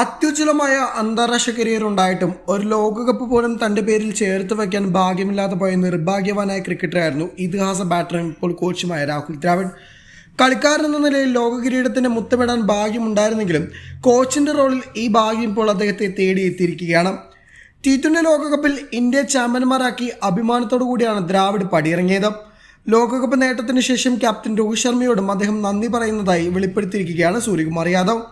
അത്യുജ്വലമായ അന്താരാഷ്ട്ര കരിയർ ഉണ്ടായിട്ടും ഒരു ലോകകപ്പ് പോലും തന്റെ പേരിൽ ചേർത്ത് വയ്ക്കാൻ ഭാഗ്യമില്ലാതെ പോയ നിർഭാഗ്യവാനായ ക്രിക്കറ്ററായിരുന്നു ഇതിഹാസ ബാറ്ററും ഇപ്പോൾ കോച്ചുമായ രാഹുൽ ദ്രാവിഡ്. കളിക്കാരൻ എന്ന നിലയിൽ ലോക കിരീടത്തിന്റെ മുത്തമിടാൻ ഭാഗ്യമുണ്ടായിരുന്നെങ്കിലും കോച്ചിന്റെ റോളിൽ ഈ ഭാഗ്യം ഇപ്പോൾ അദ്ദേഹത്തെ തേടിയെത്തിയിരിക്കുകയാണ് ടി ട്വന്റി ലോകകപ്പിൽ ഇന്ത്യ ചാമ്പ്യന്മാരാക്കി അഭിമാനത്തോടു കൂടിയാണ് ദ്രാവിഡ് പടിയിറങ്ങിയത്. ലോകകപ്പ് നേട്ടത്തിന് ശേഷം ക്യാപ്റ്റൻ രോഹിത് ശർമ്മയോടും അദ്ദേഹം നന്ദി പറയുന്നതായി വെളിപ്പെടുത്തിയിരിക്കുകയാണ് സൂര്യകുമാർ യാദവ്.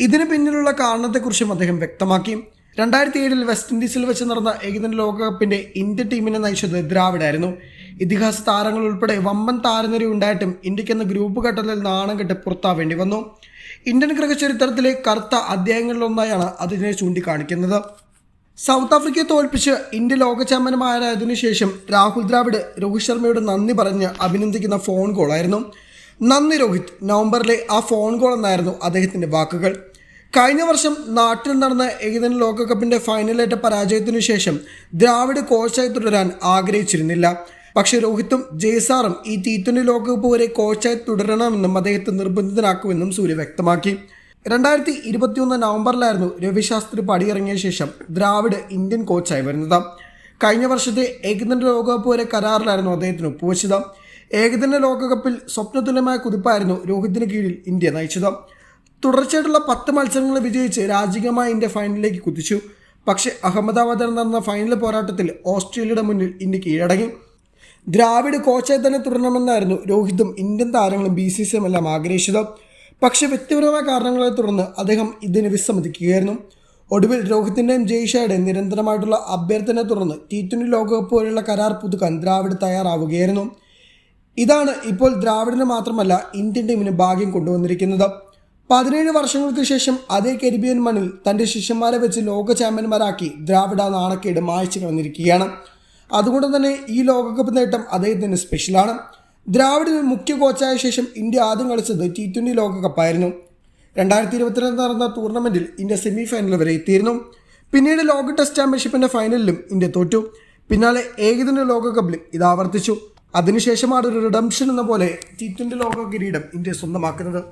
ഇതിന് പിന്നിലുള്ള കാരണത്തെക്കുറിച്ചും അദ്ദേഹം വ്യക്തമാക്കി. രണ്ടായിരത്തി ഏഴിൽ വെസ്റ്റ് ഇൻഡീസിൽ വെച്ച് നടന്ന ഏകദിന ലോകകപ്പിന്റെ ഇന്ത്യ ടീമിനെ നയിച്ചത് ദ്രാവിഡായിരുന്നു. ഇതിഹാസ താരങ്ങൾ ഉൾപ്പെടെ വമ്പൻ താരനിര ഉണ്ടായിട്ടും ഇന്ത്യയ്ക്ക് എന്ന ഗ്രൂപ്പ് ഘട്ടത്തിൽ നാണം കെട്ട് പുറത്താവേണ്ടി വന്നു. ഇന്ത്യൻ ക്രിക്കറ്റ് ചരിത്രത്തിലെ കറുത്ത അധ്യായങ്ങളിലൊന്നായാണ് അതിനെ ചൂണ്ടിക്കാണിക്കുന്നത്. സൗത്ത് ആഫ്രിക്കയെ തോൽപ്പിച്ച് ഇന്ത്യ ലോക ചാമ്പ്യന്മാരായതിനു ശേഷം രാഹുൽ ദ്രാവിഡ് രോഹിത് ശർമ്മയോട് നന്ദി പറഞ്ഞ് അഭിനന്ദിക്കുന്ന ഫോൺ കോളായിരുന്നു. നന്ദി രോഹിത് നവംബറിലെ ആ ഫോൺ കോൾ എന്നായിരുന്നു അദ്ദേഹത്തിന്റെ വാക്കുകൾ. കഴിഞ്ഞ വർഷം നാട്ടിൽ നടന്ന ഏകദിന ലോകകപ്പിന്റെ ഫൈനലേറ്റ പരാജയത്തിനു ശേഷം ദ്രാവിഡ് കോച്ചായി തുടരാൻ ആഗ്രഹിച്ചിരുന്നില്ല. പക്ഷേ രോഹിത്തും ജയ്സാറും ഈ ടി ട്വന്റി ലോകകപ്പ് വരെ കോച്ചായി തുടരണമെന്നും അദ്ദേഹത്തെ നിർബന്ധിതനാക്കുമെന്നും സൂര്യ വ്യക്തമാക്കി. രണ്ടായിരത്തി ഇരുപത്തിയൊന്ന് നവംബറിലായിരുന്നു രവിശാസ്ത്രി പടിയിറങ്ങിയ ശേഷം ദ്രാവിഡ് ഇന്ത്യൻ കോച്ചായി വരുന്നത്. കഴിഞ്ഞ വർഷത്തെ ഏകദിന ലോകകപ്പ് വരെ കരാറിലായിരുന്നു അദ്ദേഹത്തിന് ഒപ്പുവച്ചത്. ഏകദിന ലോകകപ്പിൽ സ്വപ്നതുല്യമായ കുതിപ്പായിരുന്നു രോഹിത്തിന് കീഴിൽ ഇന്ത്യ നയിച്ചത്. തുടർച്ചയായിട്ടുള്ള പത്ത് മത്സരങ്ങൾ വിജയിച്ച് രാജികമായി ഇന്ത്യ ഫൈനലിലേക്ക് കുതിച്ചു. പക്ഷേ അഹമ്മദാബാദിൽ നടന്ന ഫൈനൽ പോരാട്ടത്തിൽ ഓസ്ട്രേലിയയുടെ മുന്നിൽ ഇന്ത്യ കീഴടങ്ങി. ദ്രാവിഡ് കോച്ചായി തന്നെ തുടരണമെന്നായിരുന്നു രോഹിതും ഇന്ത്യൻ താരങ്ങളും ബി സി സി എല്ലാം ആഗ്രഹിച്ചത്. പക്ഷേ വ്യക്തിപരമായ കാരണങ്ങളെ തുടർന്ന് അദ്ദേഹം ഇതിന് വിസമ്മതിക്കുകയായിരുന്നു. ഒടുവിൽ രോഹിത്തിന്റെയും ജയ്ഷയുടെയും നിരന്തരമായിട്ടുള്ള അഭ്യർത്ഥനയെ തുടർന്ന് ടി ട്വന്റി ലോകകപ്പ് പോലെയുള്ള കരാർ പുതുക്കാൻ ദ്രാവിഡ് തയ്യാറാവുകയായിരുന്നു. ഇതാണ് ഇപ്പോൾ ദ്രാവിഡിന് മാത്രമല്ല ഇന്ത്യൻ ടീമിന് ഭാഗ്യം കൊണ്ടുവന്നിരിക്കുന്നത്. പതിനേഴ് വർഷങ്ങൾക്ക് ശേഷം അതേ കരീബിയൻ മണ്ണിൽ തന്റെ ശിഷ്യന്മാരെ വെച്ച് ലോക ചാമ്പ്യന്മാരാക്കി ദ്രാവിഡ നാണക്കേട് മായ്ച്ചു കളഞ്ഞിരിക്കുകയാണ്. അതുകൊണ്ട് തന്നെ ഈ ലോകകപ്പ് നേട്ടം അദ്ദേഹത്തിന് സ്പെഷ്യലാണ് ദ്രാവിഡിന് മുഖ്യ കോച്ചായ ശേഷം ഇന്ത്യ ആദ്യം കളിച്ചത് ടി ട്വന്റി ലോകകപ്പായിരുന്നു. രണ്ടായിരത്തി ഇരുപത്തിരണ്ട് നടന്ന ടൂർണമെന്റിൽ ഇന്ത്യ സെമി ഫൈനൽ വരെ എത്തിയിരുന്നു. പിന്നീട് ലോക ടെസ്റ്റ് ചാമ്പ്യൻഷിപ്പിന്റെ ഫൈനലിലും ഇന്ത്യ തോറ്റു. പിന്നാലെ ഏകദിന ലോകകപ്പിലും ഇത് ആവർത്തിച്ചു. അതിനുശേഷമാണ് ഒരു റിഡംഷൻ എന്ന പോലെ ടി ട്വന്റി ലോക കിരീടം ഇന്ത്യ സ്വന്തമാക്കുന്നത്.